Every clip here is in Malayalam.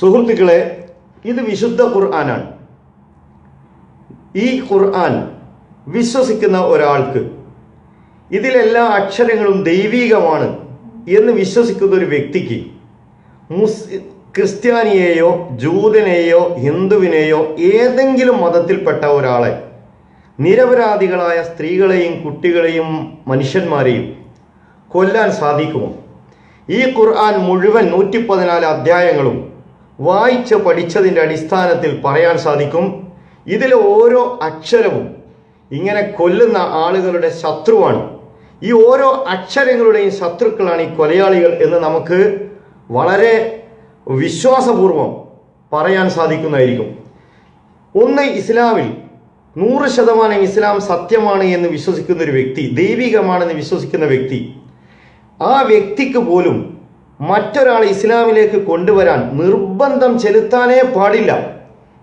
സുഹൃത്തുക്കളെ ഇത് വിശുദ്ധ ഖുർആനാണ്. ഈ ഖുർആൻ വിശ്വസിക്കുന്ന ഒരാൾക്ക് ഇതിലെല്ലാ അക്ഷരങ്ങളും ദൈവീകമാണ് എന്ന് വിശ്വസിക്കുന്ന ഒരു വ്യക്തിക്ക് മുസ് ക്രിസ്ത്യാനിയെയോ ജൂതനെയോ ഹിന്ദുവിനെയോ ഏതെങ്കിലും മതത്തിൽപ്പെട്ട ഒരാളെ നിരപരാധികളായ സ്ത്രീകളെയും കുട്ടികളെയും മനുഷ്യന്മാരെയും കൊല്ലാൻ സാധിക്കുമോ? ഈ ഖുർആൻ മുഴുവൻ നൂറ്റി പതിനാല് അധ്യായങ്ങളും വായിച്ച് പഠിച്ചതിന്റെ അടിസ്ഥാനത്തിൽ പറയാൻ സാധിക്കും. ഇതിലെ ഓരോ അക്ഷരവും ഇങ്ങനെ കൊല്ലുന്ന ആളുകളുടെ ശത്രുവാണ്. ഈ ഓരോ അക്ഷരങ്ങളുടെയും ശത്രുക്കളാണ് ഈ കൊലയാളികൾ എന്ന് നമുക്ക് വളരെ വിശ്വാസപൂർവം പറയാൻ സാധിക്കുന്നതായിരിക്കും. ഒന്ന് ഇസ്ലാമിൽ നൂറ് ശതമാനം ഇസ്ലാം സത്യമാണ് എന്ന് വിശ്വസിക്കുന്ന ഒരു വ്യക്തി ദൈവികമാണെന്ന് വിശ്വസിക്കുന്ന വ്യക്തി ആ വ്യക്തിക്ക് പോലും മറ്റൊരാളെ ഇസ്ലാമിലേക്ക് കൊണ്ടുവരാൻ നിർബന്ധം ചെലുത്താനേ പാടില്ല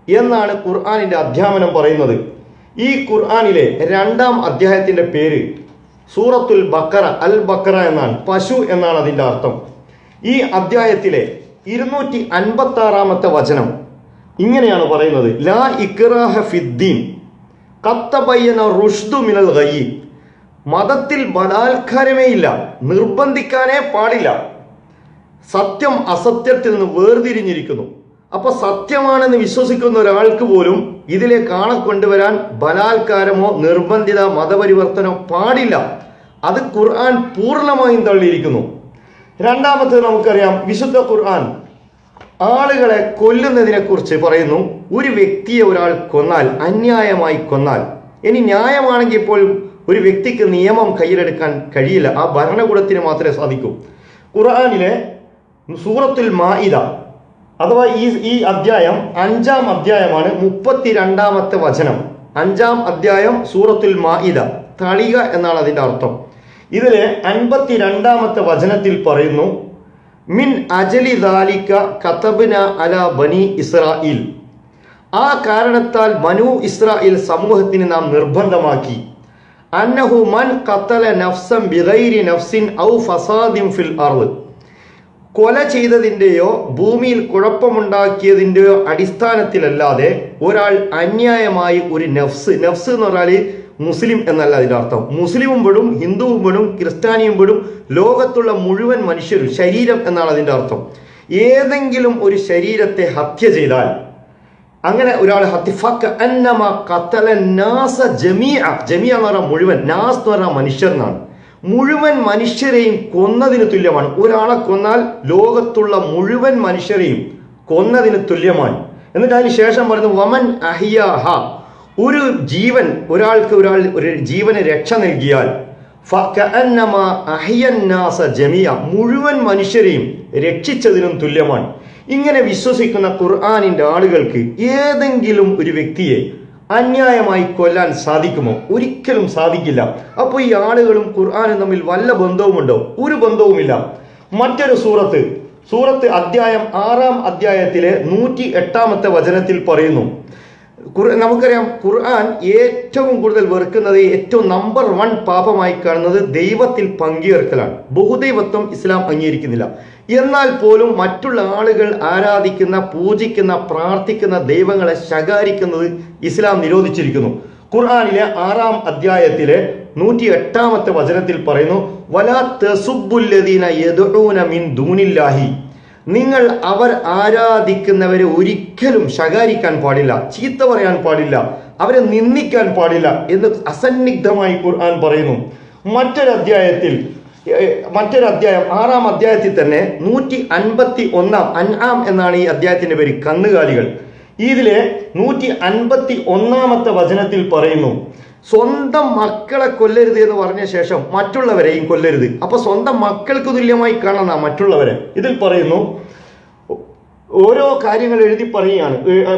എന്നാണ് ഖുർആാനിന്റെ അധ്യാപനം പറയുന്നത്. ഈ ഖുർആാനിലെ രണ്ടാം അധ്യായത്തിന്റെ പേര് സൂറത്തുൽ ബക്കറ അൽ ബക്കറ എന്നാണ്. പശു എന്നാണ് അതിന്റെ അർത്ഥം. ഈ അധ്യായത്തിലെ ഇരുന്നൂറ്റി അൻപത്തി ആറാമത്തെ വചനം ഇങ്ങനെയാണ് പറയുന്നത്. ലാ ഇക്റാഹ ഫിദ്ദീൻ കത്തബയ്യന റുഷ്ദു മിനൽ ഗയ്യി. മതത്തിൽ ബലാത്കാരമേ ഇല്ല നിർബന്ധിക്കാനേ പാടില്ല. സത്യം അസത്യത്തിൽ നിന്ന് വേർതിരിഞ്ഞിരിക്കുന്നു. അപ്പൊ സത്യമാണെന്ന് വിശ്വസിക്കുന്ന ഒരാൾക്ക് പോലും ഇതിലെ കാണ കൊണ്ടുവരാൻ ബലാത്കാരമോ നിർബന്ധിത മതപരിവർത്തനമോ പാടില്ല. അത് ഖുർആൻ പൂർണമായും തള്ളിയിരിക്കുന്നു. രണ്ടാമത്തേത് നമുക്കറിയാം വിശുദ്ധ ഖുർആൻ. ആളുകളെ കൊല്ലുന്നതിനെ കുറിച്ച് പറയുന്നു. ഒരു വ്യക്തിയെ ഒരാൾ കൊന്നാൽ അന്യായമായി കൊന്നാൽ ഇനി ന്യായമാണെങ്കിൽ പോലും ഒരു വ്യക്തിക്ക് നിയമം കയ്യിലെടുക്കാൻ കഴിയില്ല. ആ ഭരണകൂടത്തിന് മാത്രമേ സാധിക്കൂ. ഖുർആനിലെ സൂറത്തുൽ മാഇദ. അഥവാ ഈ ഈ അധ്യായം അഞ്ചാം അധ്യായമാണ് മുപ്പത്തിരണ്ടാമത്തെ വചനം. അഞ്ചാം അധ്യായം സൂറത്തുൽ മാഇദ. തളിക എന്നാണ് അതിന്റെ അർത്ഥം. ഇതിലെ അൻപത്തിരണ്ടാമത്തെ വചനത്തിൽ പറയുന്നു മിൻ അജലി ദാലിക്ക കതബ്ന അല ബനി ഇസ്രായിൽ ആ കാരണത്താൽ മനു ഇസ്രായേൽ സമൂഹത്തിന് നാം നിർബന്ധമാക്കി. അന്നഹു മൻ കത്തല നഫ്സം ബിഗൈരി നഫ്സിൻ ഔ ഫസാദിം ഫിൽ അർൾ കൊല ചെയ്തതിന്റെയോ ഭൂമിയിൽ കുഴപ്പമുണ്ടാക്കിയതിന്റെയോ അടിസ്ഥാനത്തിലല്ലാതെ ഒരാൾ അന്യായമായി ഒരു നഫ്സ് നഫ്സ് എന്ന് പറഞ്ഞാൽ മുസ്ലിം എന്നല്ല അതിന്റെ അർത്ഥം. മുസ്ലിമും പെടും ഹിന്ദുവും പെടും ക്രിസ്ത്യാനിയും പെടും ലോകത്തുള്ള മുഴുവൻ മനുഷ്യരും ശരീരം എന്നാണ് അതിന്റെ അർത്ഥം. ഏതെങ്കിലും ഒരു ശരീരത്തെ ഹത്യ ചെയ്താൽ അങ്ങനെ ഒരാൾ ജമിയ ജമിയ എന്ന് പറഞ്ഞാൽ മുഴുവൻ നാസ് എന്ന് പറഞ്ഞാൽ മനുഷ്യർ എന്നാണ്. മുഴുവൻ മനുഷ്യരെയും കൊന്നതിന് തുല്യമാണ്. ഒരാളെ കൊന്നാൽ ലോകത്തുള്ള മുഴുവൻ മനുഷ്യരെയും കൊന്നതിന് തുല്യമാണ്. എന്നിട്ട് അതിന് ശേഷം പറയുന്നു വമൻ അഹിയാഹ. ഒരു ജീവൻ ഒരാൾക്ക് ഒരാൾ ഒരു ജീവന് രക്ഷ നൽകിയാൽ ജമിയ മുഴുവൻ മനുഷ്യരെയും രക്ഷിച്ചതിനും തുല്യമാണ്. ഇങ്ങനെ വിശ്വസിക്കുന്ന ഖുർആാനിന്റെ ആളുകൾക്ക് ഏതെങ്കിലും ഒരു വ്യക്തിയെ അന്യായമായി കൊല്ലാൻ സാധിക്കുമോ? ഒരിക്കലും സാധിക്കില്ല. അപ്പോൾ ഈ ആളുകളും ഖുർആാനും തമ്മിൽ വല്ല ബന്ധവുമുണ്ടോ? ഒരു ബന്ധവുമില്ല. മറ്റൊരു സൂറത്ത് സൂറത്ത് അധ്യായം ആറാം അധ്യായത്തിലെ നൂറ്റി എട്ടാമത്തെ വചനത്തിൽ പറയുന്നു നമുക്കറിയാം ഖുർആൻ ഏറ്റവും കൂടുതൽ വെറുക്കുന്നത് ഏറ്റവും നമ്പർ വൺ പാപമായി കാണുന്നത് ദൈവത്തിൽ പങ്കുചേർക്കലാണ് ബഹുദൈവത്വം ഇസ്ലാം അംഗീകരിക്കുന്നില്ല. എന്നാൽ പോലും മറ്റുള്ള ആളുകൾ ആരാധിക്കുന്ന പൂജിക്കുന്ന പ്രാർത്ഥിക്കുന്ന ദൈവങ്ങളെ ശകാരിക്കുന്നത് ഇസ്ലാം നിരോധിച്ചിരിക്കുന്നു. ഖുർആാനിലെ ആറാം അധ്യായത്തിലെ നൂറ്റി എട്ടാമത്തെ വചനത്തിൽ പറയുന്നു വലാ തസുബുല്ലദീന യദൂന മിൻ ദൂനില്ലാഹി. നിങ്ങൾ അവർ ആരാധിക്കുന്നവരെ ഒരിക്കലും ശകാരിക്കാൻ പാടില്ല ചീത്ത പറയാൻ പാടില്ല അവരെ നിന്ദിക്കാൻ പാടില്ല എന്ന് അസന്നിഗ്ധമായി ഖുർആൻ പറയുന്നു. മറ്റൊരു അധ്യായത്തിൽ മറ്റൊരു അധ്യായം ആറാം അധ്യായത്തിൽ തന്നെ നൂറ്റി അൻപത്തി ഒന്നാം അൻആം എന്നാണ് ഈ അധ്യായത്തിന്റെ പേര് കന്നുകാലികൾ. ഇതിലെ നൂറ്റി അൻപത്തി ഒന്നാമത്തെ വചനത്തിൽ പറയുന്നു സ്വന്തം മക്കളെ കൊല്ലരുത് എന്ന് പറഞ്ഞ ശേഷം മറ്റുള്ളവരെയും കൊല്ലരുത്. അപ്പൊ സ്വന്തം മക്കൾക്ക് തുല്യമായി കാണണം മറ്റുള്ളവരെ. ഇതിൽ പറയുന്നു ഓരോ കാര്യങ്ങൾ എഴുതി പറയുകയാണ്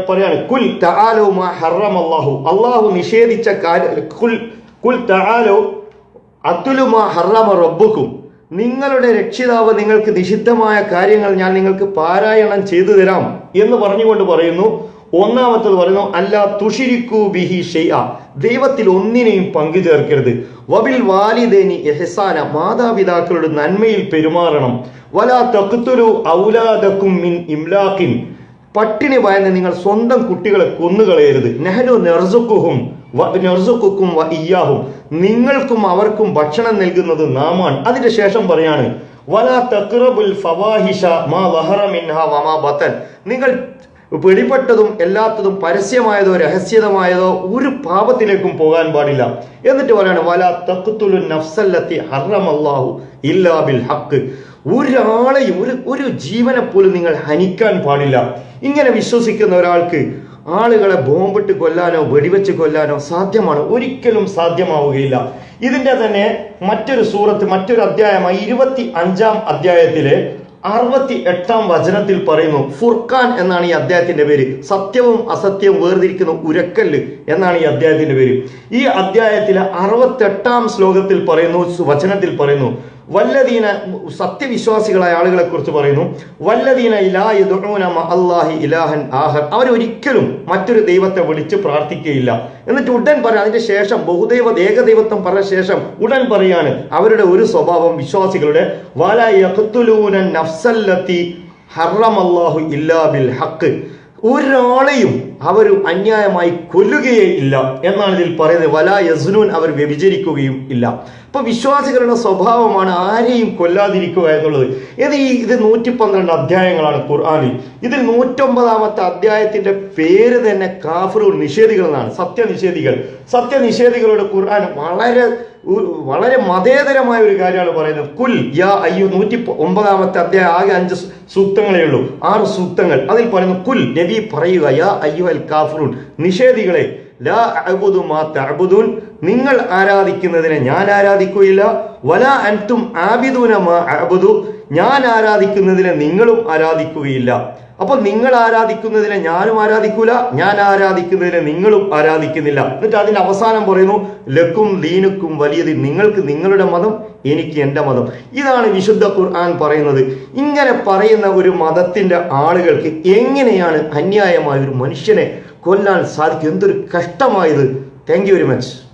പറയാണ് കുൽ തആലോ മാ ഹറം അല്ലാഹു അള്ളാഹു നിഷേധിച്ച കുൽ കുൽ മാ ഹറമ റബ്ബുക്കും. നിങ്ങളുടെ രക്ഷിതാവ് നിങ്ങൾക്ക് നിഷിദ്ധമായ കാര്യങ്ങൾ ഞാൻ നിങ്ങൾക്ക് പാരായണം ചെയ്തു തരാം എന്ന് പറഞ്ഞുകൊണ്ട് പറയുന്നു ഒന്നാമത്തത് പറയുന്നു അല്ല തുഷിരിക്കു ബിഹി ഷെയ്യ ദൈവത്തിൽ ഒന്നിനെയും പങ്കു ചേർക്കരുത്. വബിൽ വാലിദേനി എഹസാന. മാതാപിതാക്കളുടെ നന്മയിൽ പെരുമാറണം. വല തഖ്തുലു ഔലാദക്കും മിൻ ഇംലാഖിൻ. പട്ടിണി ഭയന്ന് നിങ്ങൾ സ്വന്തം കുട്ടികളെ കൊന്നുകളയരുത്. നെഹ്നു നെർസുക്കുഹും നെർസുക്കും വ ഇയ്യാഹും. നിങ്ങൾക്കും അവർക്കും ഭക്ഷണം നൽകുന്നത് നാമാണ്. അതിന്റെ ശേഷം പറയാണ് വല തക്റബുൽ ഫവാഹിഷ മാ വഹറ മിൻഹ വമാ ബത്തൻ നിങ്ങൾ വെളിപ്പെട്ടതും എല്ലാത്തതും പരസ്യമായതോ രഹസ്യതമായതോ ഒരു പാപത്തിലേക്കും പോകാൻ പാടില്ല. എന്നിട്ട് പറയാണ് വല തക്കുത്തുലു നഫ്സല്ലത്തി ഹറമല്ലാഹു ഇല്ലാ ബിൽ ഹക്ക് ഒരാളെയും ഒരു ഒരു ജീവനെ പോലും നിങ്ങൾ ഹനിക്കാൻ പാടില്ല. ഇങ്ങനെ വിശ്വസിക്കുന്ന ഒരാൾക്ക് ആളുകളെ ബോംബിട്ട് കൊല്ലാനോ വെടിവെച്ച് കൊല്ലാനോ സാധ്യമാണ്. ഒരിക്കലും സാധ്യമാവുകയില്ല. ഇതിന്റെ തന്നെ മറ്റൊരു സൂറത്ത് മറ്റൊരു അധ്യായമായി ഇരുപത്തി അഞ്ചാം അധ്യായത്തിലെ അറുപത്തി എട്ടാം വചനത്തിൽ പറയുന്നു ഫുർഖാൻ എന്നാണ് ഈ അദ്ധ്യായത്തിന്റെ പേര്. സത്യവും അസത്യവും വേർതിരിക്കുന്ന ഉരക്കല്ല് എന്നാണ് ഈ അദ്ധ്യായത്തിന്റെ പേര്. ഈ അദ്ധ്യായത്തിലെ അറുപത്തെട്ടാം ശ്ലോകത്തിൽ പറയുന്നു വചനത്തിൽ പറയുന്നു വല്ലദീന സത്യവിശ്വാസികളായ ആളുകളെ കുറിച്ച് പറയുന്നു വല്ലദീന അള്ളാഹി ഇലാഹൻ ആഹർ. അവരൊരിക്കലും മറ്റൊരു ദൈവത്തെ വിളിച്ച് പ്രാർത്ഥിക്കുകയില്ല. എന്നിട്ട് ഉടൻ പറയാം അതിന്റെ ശേഷം ബഹുദൈവ ഏകദൈവത്വം പറഞ്ഞ ശേഷം ഉടൻ പറയാണ് അവരുടെ ഒരു സ്വഭാവം വിശ്വാസികളുടെ വല നഫ്സല്ലത്തി ഹറമല്ലാഹു ഇല്ലാ ബിൽ ഹക്ക് ഒരാളെയും അവർ അന്യായമായി കൊല്ലുകയേ ഇല്ല എന്നാണ് ഇതിൽ പറയുന്നത്. വല യസ്നൂൻ അവർ വ്യഭിചരിക്കുകയും ഇല്ല. അപ്പൊ വിശ്വാസികളുടെ സ്വഭാവമാണ് ആരെയും കൊല്ലാതിരിക്കുക എന്നുള്ളത്. ഇത് ഈ ഇത് നൂറ്റി പന്ത്രണ്ട് അധ്യായങ്ങളാണ് ഖുർആാനിൽ. ഇതിൽ നൂറ്റൊമ്പതാമത്തെ അധ്യായത്തിന്റെ പേര് തന്നെ കാഫറൂർ നിഷേധികൾ എന്നാണ്. സത്യനിഷേധികൾ. സത്യനിഷേധികളുടെ ഖുർആൻ വളരെ വളരെ മതേതരമായ ഒരു കാര്യമാണ് പറയുന്നത്. കുൽ യാ അയ്യോ നൂറ്റി ഒമ്പതാമത്തെ അധ്യായം ആകെ അഞ്ച് സൂക്തങ്ങളേ ഉള്ളൂ. ആറ് സൂക്തങ്ങൾ. അതിൽ പറയുന്നു കുൽ നബി പറയുക യാ അയ്യോ അൽ കാഫറൂൻ നിഷേധികളെ ലാ അബുദു മാ തഅബുദൂൻ നിങ്ങൾ ആരാധിക്കുന്നതിനെ ഞാൻ ആരാധിക്കുകയില്ല. വല അൻതും ആബിദൂന മാ അബുദു ഞാൻ ആരാധിക്കുന്നതിനെ നിങ്ങളും ആരാധിക്കുകയില്ല. അപ്പൊ നിങ്ങൾ ആരാധിക്കുന്നതിനെ ഞാനും ആരാധിക്കൂല ഞാൻ ആരാധിക്കുന്നതിനെ നിങ്ങളും ആരാധിക്കുന്നില്ല. എന്നിട്ട് അതിന്റെ അവസാനം പറയുന്നു ലക്കും ലീനുക്കും വലിയത് നിങ്ങൾക്ക് നിങ്ങളുടെ മതം എനിക്ക് എന്റെ മതം. ഇതാണ് വിശുദ്ധ ഖുർആൻ പറയുന്നത്. ഇങ്ങനെ പറയുന്ന ഒരു മതത്തിന്റെ ആളുകൾക്ക് എങ്ങനെയാണ് അന്യായമായ ഒരു മനുഷ്യനെ കൊല്ലാൻ സാധിക്കും? എന്തൊരു കഷ്ടമായത്. Thank you very much